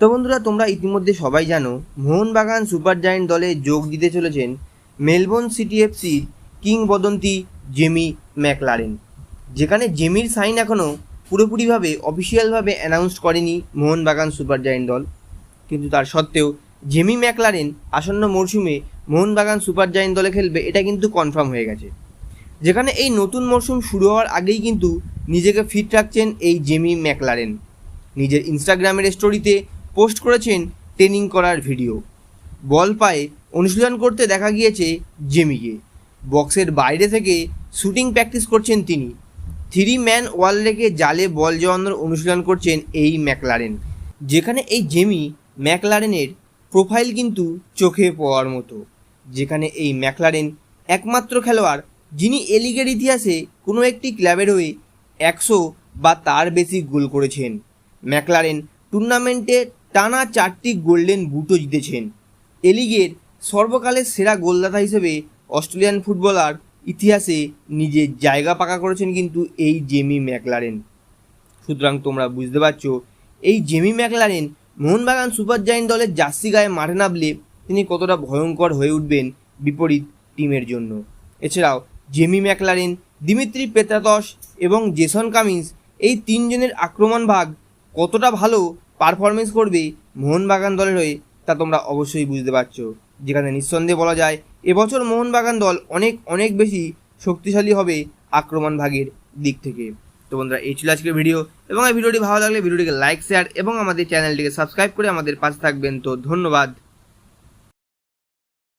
তো বন্ধুরা, তোমরা ইতিমধ্যে সবাই জানো, মোহনবাগান সুপার জায়েন্ট দলে যোগ দিতে চলেছেন মেলবোর্ন সিটি এফসির কিংবদন্তি জেমি ম্যাকলারেন। যেখানে জেমির সাইন এখনও পুরোপুরিভাবে অফিসিয়ালভাবে অ্যানাউন্স করেনি মোহনবাগান সুপার জায়েন্ট দল। কিন্তু তার সত্ত্বেও জেমি ম্যাকলারেন আসন্ন মরশুমে মোহনবাগান সুপার জায়েন্ট দলে খেলবে, এটা কিন্তু কনফার্ম হয়ে গেছে। যেখানে এই নতুন মরশুম শুরু হওয়ার আগেই কিন্তু নিজেকে ফিট রাখছেন এই জেমি ম্যাকলারেন। নিজের ইনস্টাগ্রামের স্টোরিতে পোস্ট করেছেন ট্রেনিং করার ভিডিও। বল পায়ে অনুশীলন করতে দেখা গিয়েছে জেমিকে। বক্সের বাইরে থেকে শুটিং প্র্যাকটিস করছেন তিনি। থ্রি ম্যান ওয়াল রেখে জালে বল জমানোর অনুশীলন করছেন এই ম্যাকলারেন। যেখানে এই জেমি ম্যাকলারেনের প্রোফাইল কিন্তু চোখে পড়ার মতো। যেখানে এই ম্যাকলারেন একমাত্র খেলোয়াড় যিনি এ লিগের ইতিহাসে কোনো একটি ক্লাবের হয়ে একশো বা তার বেশি গোল করেছেন। ম্যাকলারেন টুর্নামেন্টে টানা চারটি গোল্ডেন বুটও জিতেছেন। এ লিগের সর্বকালের সেরা গোলদাতা হিসেবে অস্ট্রেলিয়ান ফুটবলার ইতিহাসে নিজের জায়গা পাকা করেছেন কিন্তু এই জেমি ম্যাকলারেন। সুতরাং তোমরা বুঝতে পারছ, এই Jamie McLaren Mohun Bagan super giant দলের জার্সি গায়ে মাঠে নামলে তিনি কতটা ভয়ঙ্কর হয়ে উঠবেন বিপরীত টিমের জন্য। এছাড়াও জেমি ম্যাকলারেন, দিমিত্রি পেত্রাতস এবং জেসন কামিন্স এই তিনজনের আক্রমণ ভাগ কতটা ভালো পারফরমেন্স করবে, মোহনবাগান দলের হয়ে, তা তোমরা অবশ্যই বুঝতে পারছ। যেখানে নিঃসন্দেহে বলা যায়, এবছর মোহনবাগান দল অনেক অনেক বেশি শক্তিশালী হবে আক্রমণ ভাগের দিক থেকে। তো বন্ধুরা, এই ছিল আজকের ভিডিও। এবং এই ভিডিওটি ভালো লাগলে ভিডিওটিকে লাইক শেয়ার এবং আমাদের চ্যানেলটিকে সাবস্ক্রাইব করে আমাদের পাশে থাকবেন। তো ধন্যবাদ।